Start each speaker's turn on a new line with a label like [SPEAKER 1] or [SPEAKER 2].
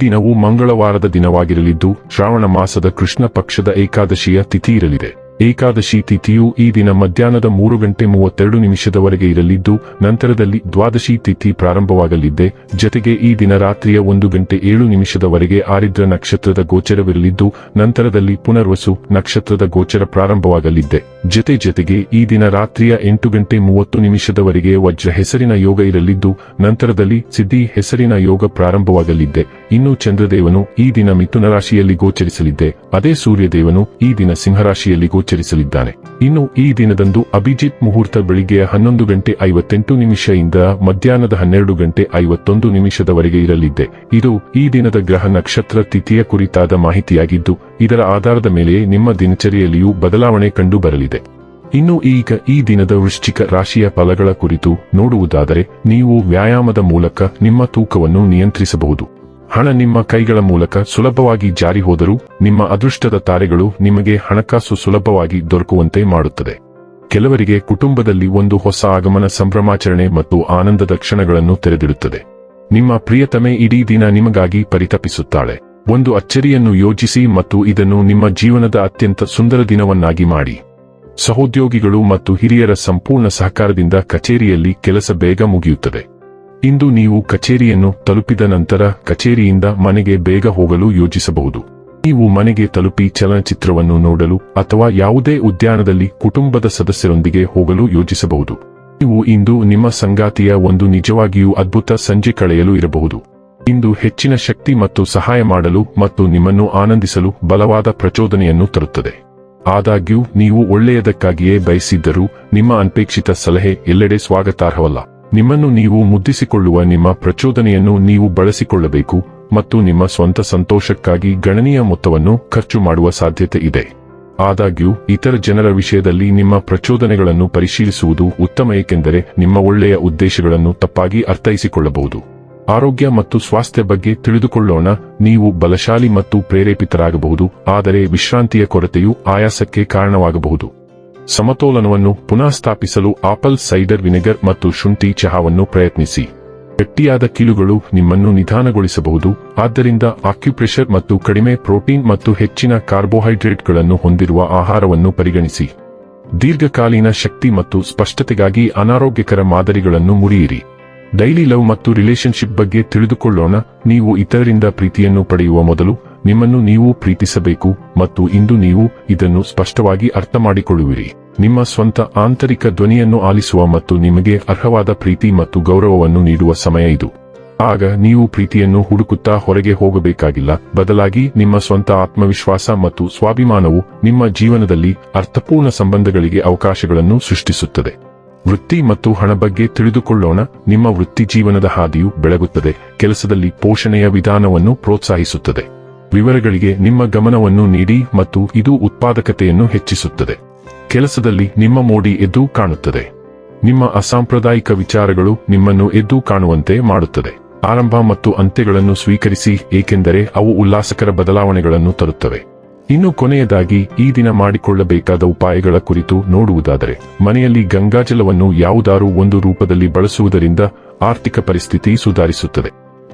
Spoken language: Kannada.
[SPEAKER 1] ದಿನವು ಮಂಗಳವಾರದ ದಿನವಾಗಿರಲಿದ್ದು ಶ್ರಾವಣ ಮಾಸದ ಕೃಷ್ಣ ಪಕ್ಷದ ಏಕಾದಶಿಯ ತಿಥಿ ಇರಲಿದೆ. ಏಕಾದಶಿ ತಿಥಿಯು ಈ ದಿನ ಮಧ್ಯಾಹ್ನದ ಮೂರು ಗಂಟೆ ಮೂವತ್ತೆರಡು ನಿಮಿಷದವರೆಗೆ ಇರಲಿದ್ದು, ನಂತರದಲ್ಲಿ ದ್ವಾದಶಿ ತಿಥಿ ಪ್ರಾರಂಭವಾಗಲಿದ್ದೆ. ಜತೆಗೆ ಈ ದಿನ ರಾತ್ರಿಯ ಒಂದು ಗಂಟೆ ಏಳು ನಿಮಿಷದವರೆಗೆ ಆರಿದ್ರ ನಕ್ಷತ್ರದ ಗೋಚರವಿರಲಿದ್ದು, ನಂತರದಲ್ಲಿ ಪುನರ್ವಸು ನಕ್ಷತ್ರದ ಗೋಚರ ಪ್ರಾರಂಭವಾಗಲಿದ್ದೆ. ಜತೆ ಜತೆಗೆ ಈ ದಿನ ರಾತ್ರಿಯ ಎಂಟು ಗಂಟೆ ಮೂವತ್ತು ನಿಮಿಷದವರೆಗೆ ವಜ್ರ ಹೆಸರಿನ ಯೋಗ ಇರಲಿದ್ದು, ನಂತರದಲ್ಲಿ ಸಿದ್ಧಿ ಹೆಸರಿನ ಯೋಗ ಪ್ರಾರಂಭವಾಗಲಿದ್ದೆ. ಇನ್ನು ಚಂದ್ರದೇವನು ಈ ದಿನ ಮಿಥುನ ರಾಶಿಯಲ್ಲಿ ಗೋಚರಿಸಲಿದ್ದೆ. ಅದೇ ಸೂರ್ಯದೇವನು ಈ ದಿನ ಸಿಂಹರಾಶಿಯಲ್ಲಿ ಗೋಚರಿಸಲಿದ್ದಾನೆ. ಇನ್ನು ಈ ದಿನದಂದು ಅಭಿಜಿತ್ ಮುಹೂರ್ತ ಬೆಳಿಗ್ಗೆ ಹನ್ನೊಂದು ಗಂಟೆ ಐವತ್ತೆಂಟು ನಿಮಿಷದಿಂದ ಮಧ್ಯಾಹ್ನದ ಹನ್ನೆರಡು ಗಂಟೆ ಐವತ್ತೊಂದು ನಿಮಿಷದವರೆಗೆ ಇರಲಿದ್ದೆ. ಇದು ಈ ದಿನದ ಗ್ರಹ ನಕ್ಷತ್ರ ತಿಥಿಯ ಕುರಿತಾದ ಮಾಹಿತಿಯಾಗಿದ್ದು, ಇದರ ಆಧಾರದ ಮೇಲೆ ನಿಮ್ಮ ದಿನಚರಿಯಲ್ಲಿಯೂ ಬದಲಾವಣೆ ಕಂಡು ಬರಲಿದೆ ಇನ್ನು ಈಗ ಈ ದಿನದ ವೃಶ್ಚಿಕ ರಾಶಿಯ ಫಲಗಳ ಕುರಿತು ನೋಡುವುದಾದರೆ, ನೀವು ವ್ಯಾಯಾಮದ ಮೂಲಕ ನಿಮ್ಮ ತೂಕವನ್ನು ನಿಯಂತ್ರಿಸಬಹುದು. ಹಣ ನಿಮ್ಮ ಕೈಗಳ ಮೂಲಕ ಸುಲಭವಾಗಿ ಜಾರಿ ಹೋದರೂ, ನಿಮ್ಮ ಅದೃಷ್ಟದ ತಾರೆಗಳು ನಿಮಗೆ ಹಣಕಾಸು ಸುಲಭವಾಗಿ ದೊರಕುವಂತೆ ಮಾಡುತ್ತದೆ. ಕೆಲವರಿಗೆ ಕುಟುಂಬದಲ್ಲಿ ಒಂದು ಹೊಸ ಆಗಮನ ಸಂಭ್ರಮಾಚರಣೆ ಮತ್ತು ಆನಂದದ ಕ್ಷಣಗಳನ್ನು ತೆರೆದಿಡುತ್ತದೆ. ನಿಮ್ಮ ಪ್ರಿಯತಮೆ ಇಡೀ ದಿನ ನಿಮಗಾಗಿ ಪರಿತಪಿಸುತ್ತಾಳೆ. ಒಂದು ಅಚ್ಚರಿಯನ್ನು ಯೋಜಿಸಿ ಮತ್ತು ಇದನ್ನು ನಿಮ್ಮ ಜೀವನದ ಅತ್ಯಂತ ಸುಂದರ ದಿನವನ್ನಾಗಿ ಮಾಡಿ. ಸಹೋದ್ಯೋಗಿಗಳು ಮತ್ತು ಹಿರಿಯರ ಸಂಪೂರ್ಣ ಸಹಕಾರದಿಂದ ಕಚೇರಿಯಲ್ಲಿ ಕೆಲಸ ಬೇಗ ಮುಗಿಯುತ್ತದೆ. ಇಂದು ನೀವು ಕಚೇರಿಯನ್ನು ತಲುಪಿದ ನಂತರ ಕಚೇರಿಯಿಂದ ಮನೆಗೆ ಬೇಗ ಹೋಗಲು ಯೋಜಿಸಬಹುದು. ನೀವು ಮನೆಗೆ ತಲುಪಿ ಚಲನಚಿತ್ರವನ್ನು ನೋಡಲು ಅಥವಾ ಯಾವುದೇ ಉದ್ಯಾನದಲ್ಲಿ ಕುಟುಂಬದ ಸದಸ್ಯರೊಂದಿಗೆ ಹೋಗಲು ಯೋಜಿಸಬಹುದು. ನೀವು ಇಂದು ನಿಮ್ಮ ಸಂಗಾತಿಯ ಒಂದು ನಿಜವಾಗಿಯೂ ಅದ್ಭುತ ಸಂಜೆ ಕಳೆಯಲು ಇರಬಹುದು. ಇಂದು ಹೆಚ್ಚಿನ ಶಕ್ತಿ ಮತ್ತು ಸಹಾಯ ಮಾಡಲು ಮತ್ತು ನಿಮ್ಮನ್ನು ಆನಂದಿಸಲು ಬಲವಾದ ಪ್ರಚೋದನೆಯನ್ನು ತರುತ್ತದೆ. ಆದಾಗ್ಯೂ, ನೀವು ಒಳ್ಳೆಯದಕ್ಕಾಗಿಯೇ ಬಯಸಿದ್ದರೂ, ನಿಮ್ಮ ಅನ್ಪೇಕ್ಷಿತ ಸಲಹೆ ಎಲ್ಲೆಡೆ ಸ್ವಾಗತಾರ್ಹವಲ್ಲ. ನಿಮ್ಮನ್ನು ನೀವು ಮುದ್ದಿಸಿಕೊಳ್ಳುವ ನಿಮ್ಮ ಪ್ರಚೋದನೆಯನ್ನು ನೀವು ಬಳಸಿಕೊಳ್ಳಬೇಕು ಮತ್ತು ನಿಮ್ಮ ಸ್ವಂತ ಸಂತೋಷಕ್ಕಾಗಿ ಗಣನೀಯ ಮೊತ್ತವನ್ನು ಖರ್ಚು ಮಾಡುವ ಸಾಧ್ಯತೆ ಇದೆ. ಆದಾಗ್ಯೂ, ಇತರ ಜನರ ವಿಷಯದಲ್ಲಿ ನಿಮ್ಮ ಪ್ರಚೋದನೆಗಳನ್ನು ಪರಿಶೀಲಿಸುವುದು ಉತ್ತಮ ಏಕೆಂದರೆ ನಿಮ್ಮ ಒಳ್ಳೆಯ ಉದ್ದೇಶಗಳನ್ನು ತಪ್ಪಾಗಿ ಅರ್ಥೈಸಿಕೊಳ್ಳಬಹುದು. ಆರೋಗ್ಯ ಮತ್ತು ಸ್ವಾಸ್ಥ್ಯ ಬಗ್ಗೆ ತಿಳಿದುಕೊಳ್ಳೋಣ, ನೀವು ಬಲಶಾಲಿ ಮತ್ತು ಪ್ರೇರೇಪಿತರಾಗಬಹುದು, ಆದರೆ ವಿಶ್ರಾಂತಿಯ ಕೊರತೆಯು ಆಯಾಸಕ್ಕೆ ಕಾರಣವಾಗಬಹುದು. ಸಮತೋಲನವನ್ನು ಪುನಃ ಸ್ಥಾಪಿಸಲು ಆಪಲ್ ಸೈಡರ್ ವಿನೆಗರ್ ಮತ್ತು ಶುಂಠಿ ಚಹಾವನ್ನು ಪ್ರಯತ್ನಿಸಿ. ಗಟ್ಟಿಯಾದ ಕೀಲುಗಳು ನಿಮ್ಮನ್ನು ನಿಧಾನಗೊಳಿಸಬಹುದು, ಆದ್ದರಿಂದ ಆಕ್ಯುಪ್ರೆಷರ್ ಮತ್ತು ಕಡಿಮೆ ಪ್ರೋಟೀನ್ ಮತ್ತು ಹೆಚ್ಚಿನ ಕಾರ್ಬೋಹೈಡ್ರೇಟ್ಗಳನ್ನು ಹೊಂದಿರುವ ಆಹಾರವನ್ನು ಪರಿಗಣಿಸಿ. ದೀರ್ಘಕಾಲೀನ ಶಕ್ತಿ ಮತ್ತು ಸ್ಪಷ್ಟತೆಗಾಗಿ ಅನಾರೋಗ್ಯಕರ ಮಾದರಿಗಳನ್ನು ಮುರಿಯಿರಿ. ಡೈಲಿ ಲವ್ ಮತ್ತು ರಿಲೇಶನ್ಶಿಪ್ ಬಗ್ಗೆ ತಿಳಿದುಕೊಳ್ಳೋಣ, ನೀವು ಇತರರಿಂದ ಪ್ರೀತಿಯನ್ನು ಪಡೆಯುವ ಮೊದಲು ನಿಮ್ಮನ್ನು ನೀವು ಪ್ರೀತಿಸಬೇಕು ಮತ್ತು ಇಂದು ನೀವು ಇದನ್ನು ಸ್ಪಷ್ಟವಾಗಿ ಅರ್ಥ ಮಾಡಿಕೊಳ್ಳುವಿರಿ ನಿಮ್ಮ ಸ್ವಂತ ಆಂತರಿಕ ಧ್ವನಿಯನ್ನು ಆಲಿಸುವ ಮತ್ತು ನಿಮಗೆ ಅರ್ಹವಾದ ಪ್ರೀತಿ ಮತ್ತು ಗೌರವವನ್ನು ನೀಡುವ ಸಮಯ ಇದು. ಆಗ ನೀವು ಪ್ರೀತಿಯನ್ನು ಹುಡುಕುತ್ತಾ ಹೊರಗೆ ಹೋಗಬೇಕಾಗಿಲ್ಲ. ಬದಲಾಗಿ ನಿಮ್ಮ ಸ್ವಂತ ಆತ್ಮವಿಶ್ವಾಸ ಮತ್ತು ಸ್ವಾಭಿಮಾನವು ನಿಮ್ಮ ಜೀವನದಲ್ಲಿ ಅರ್ಥಪೂರ್ಣ ಸಂಬಂಧಗಳಿಗೆ ಅವಕಾಶಗಳನ್ನು ಸೃಷ್ಟಿಸುತ್ತದೆ. ವೃತ್ತಿ ಮತ್ತು ಹಣ ಬಗ್ಗೆ ತಿಳಿದುಕೊಳ್ಳೋಣ. ನಿಮ್ಮ ವೃತ್ತಿ ಜೀವನದ ಹಾದಿಯು ಬೆಳಗುತ್ತದೆ. ಕೆಲಸದಲ್ಲಿ ಪೋಷಣೆಯ ವಿಧಾನವನ್ನು ಪ್ರೋತ್ಸಾಹಿಸುತ್ತದೆ. ವಿವರಗಳಿಗೆ ನಿಮ್ಮ ಗಮನವನ್ನು ನೀಡಿ ಮತ್ತು ಇದು ಉತ್ಪಾದಕತೆಯನ್ನು ಹೆಚ್ಚಿಸುತ್ತದೆ. ಕೆಲಸದಲ್ಲಿ ನಿಮ್ಮ ಮೋಡಿ ಎದ್ದು ಕಾಣುತ್ತದೆ. ನಿಮ್ಮ ಅಸಾಂಪ್ರದಾಯಿಕ ವಿಚಾರಗಳು ನಿಮ್ಮನ್ನು ಎದ್ದು ಕಾಣುವಂತೆ ಮಾಡುತ್ತದೆ. ಆರಂಭ ಮತ್ತು ಅಂತ್ಯಗಳನ್ನು ಸ್ವೀಕರಿಸಿ, ಏಕೆಂದರೆ ಅವು ಉಲ್ಲಾಸಕರ ಬದಲಾವಣೆಗಳನ್ನು ತರುತ್ತವೆ. ಇನ್ನು ಕೊನೆಯದಾಗಿ, ಈ ದಿನ ಮಾಡಿಕೊಳ್ಳಬೇಕಾದ ಉಪಾಯಗಳ ಕುರಿತು ನೋಡುವುದಾದರೆ, ಮನೆಯಲ್ಲಿ ಗಂಗಾಜಲವನ್ನು ಯಾವುದಾರೂ ಒಂದು ರೂಪದಲ್ಲಿ ಬಳಸುವುದರಿಂದ ಆರ್ಥಿಕ ಪರಿಸ್ಥಿತಿ ಸುಧಾರಿಸುತ್ತದೆ.